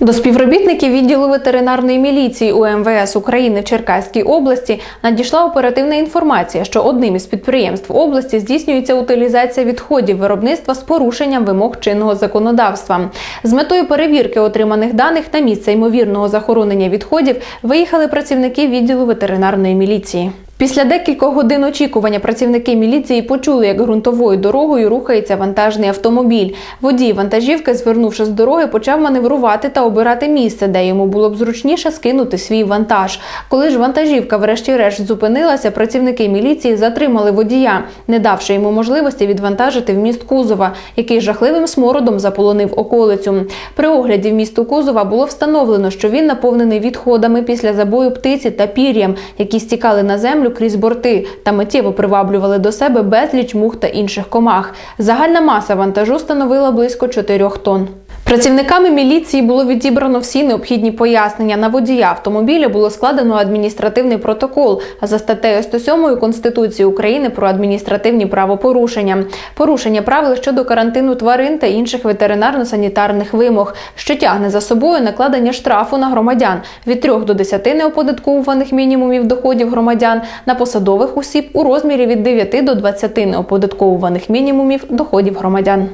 До співробітників відділу ветеринарної міліції УМВС України в Черкаській області надійшла оперативна інформація, що одним із підприємств області здійснюється утилізація відходів виробництва з порушенням вимог чинного законодавства. З метою перевірки отриманих даних на місце ймовірного захоронення відходів виїхали працівники відділу ветеринарної міліції. Після декількох годин очікування працівники міліції почули, як ґрунтовою дорогою рухається вантажний автомобіль. Водій вантажівки, звернувши з дороги, почав маневрувати та обирати місце, де йому було б зручніше скинути свій вантаж. Коли ж вантажівка, врешті-решт, зупинилася, працівники міліції затримали водія, не давши йому можливості відвантажити вміст кузова, який жахливим смородом заполонив околицю. При огляді вмісту кузова було встановлено, що він наповнений відходами після забою птиці та пір'ям, які стікали на землю крізь борти та миттєво приваблювали до себе безліч мух та інших комах. Загальна маса вантажу становила близько 4 тонн. Працівниками міліції було відібрано всі необхідні пояснення. На водія автомобіля було складено адміністративний протокол, за статтею 107 Конституції України про адміністративні правопорушення, порушення правил щодо карантину тварин та інших ветеринарно-санітарних вимог, що тягне за собою накладення штрафу на громадян від 3 до 10 неоподатковуваних мінімумів доходів громадян на посадових осіб у розмірі від 9 до 20 неоподатковуваних мінімумів доходів громадян.